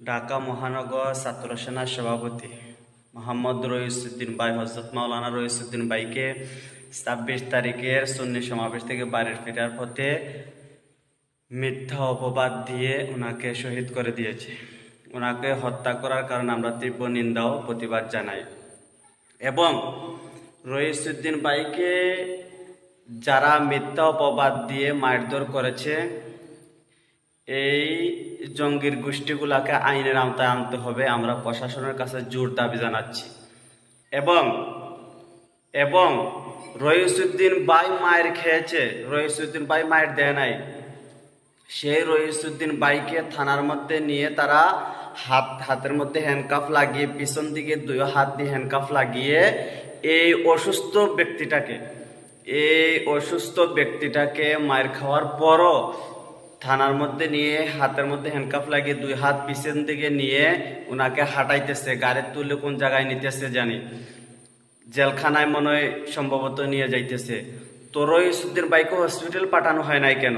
ঢাকা মহানগর ছাত্র সেনার সভাপতি মোহাম্মদ রইসুদ্দিন ভাই হজরত মাওলানা রইসুদ্দিন ভাইকে ছাব্বিশ তারিখের সুন্নি সমাবেশ থেকে বাড়ির ফেরার পথে মিথ্যা অপবাদ দিয়ে ওনাকে শহীদ করে দিয়েছে। ওনাকে হত্যা করার কারণে আমরা তীব্র নিন্দা ও প্রতিবাদ জানাই। এবং রইসুদ্দিন ভাইকে যারা মিথ্যা অপবাদ দিয়ে মারধর করেছে এই জঙ্গির গোষ্ঠীগুলাকে আইনের আওতায় আনতে হবে। আমরা প্রশাসনের কাছে জোর দাবি জানাচ্ছি। এবং এবং রইসুদ্দিন বাই মায়ের খেয়েছে। রইসুদ্দিন বাই মায়ের দেয় নাই। সেই রইসুদ্দিন বাইকে থানার মধ্যে নিয়ে তারা হাত, হাতের মধ্যে হ্যান্ডকাফ লাগিয়ে, পিছন দিকে দুই হাত দিয়ে হ্যান্ডকাফ লাগিয়ে এই অসুস্থ ব্যক্তিটাকে, এই অসুস্থ ব্যক্তিটাকে মায়ের খাওয়ার পরও থানার মধ্যে নিয়ে, হাতের মধ্যে হ্যান্ডকাফ লাগিয়ে দুই হাত পিছন দিকে নিয়ে ওনাকে হাঁটাইতেছে, গাড়ি তুলে কোন জায়গায় নিতেছে জানি। জেলখানায় মনে হয় সম্ভবত নিয়ে যাইতেছে। তো সুদ্দির বাইকে হসপিটাল পাঠানো হয় নাই কেন?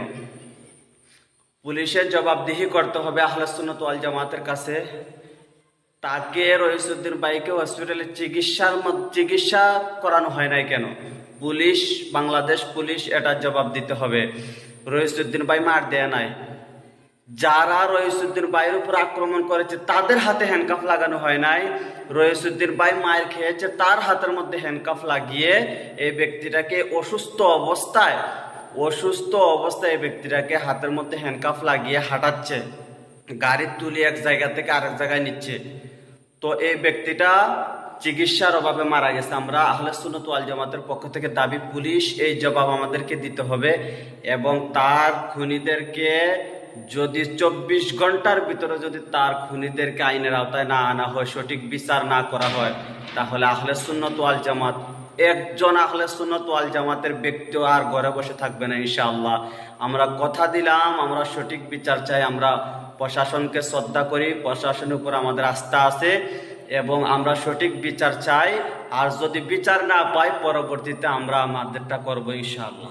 পুলিশের জবাবদিহি করতে হবে আহলে সুন্নত ওয়াল জামাতের কাছে। তাকে রইসুদ্দিন বাইকে হসপিটালে চিকিৎসার চিকিৎসা করানো হয় নাই কেন? পুলিশ, বাংলাদেশ পুলিশ এটার জবাব দিতে হবে। রইসুদ্দিন ভাই মার দেয়া নাই। যারা রইসুদ্দিন ভাইয়ের উপর আক্রমণ করেছে, তাদের হাতে হ্যান্ডকাফ লাগানো হয় নাই। রইসুদ্দিন ভাই মায়ের খেয়েছে, তার হাতের মধ্যে হ্যান্ডকাফ লাগিয়ে এই ব্যক্তিটাকে অসুস্থ অবস্থায় অসুস্থ অবস্থায় এই ব্যক্তিটাকে হাতের মধ্যে হ্যান্ডকাফ লাগিয়ে হাঁটাচ্ছে। গাড়ি তুলে এক জায়গা থেকে আরেক জায়গায় নিচ্ছে। তো এই ব্যক্তিটা চিকিৎসার অভাবে মারা গেছে। আমরা আহলে সুন্নত ওয়াল জামাতের পক্ষ থেকে দাবি পুলিশ এই জবাব আমাদেরকে দিতে হবে এবং তার খুনিদেরকে যদি চব্বিশ ঘণ্টার ভিতরে যদি তার খুনিদেরকে আইনের আওতায় না আনা হয়, সঠিক বিচার না করা হয়, তাহলে আহলে সুন্নত ওয়াল জামাত, একজন আহলে সুন্নত ওয়াল জামাতের ব্যক্তিও আর ঘরে বসে থাকবে না ইনশাআল্লাহ। আমরা কথা দিলাম, আমরা সঠিক বিচার চাই, আমরা প্রশাসনকে শ্রদ্ধা করি, প্রশাসনের উপর আমাদের আস্থা আছে। এবং আমরা সঠিক বিচার চাই, আর যদি বিচার না পাই, পরবর্তীতে আমরা আমাদেরটা করব ইনশাআল্লাহ।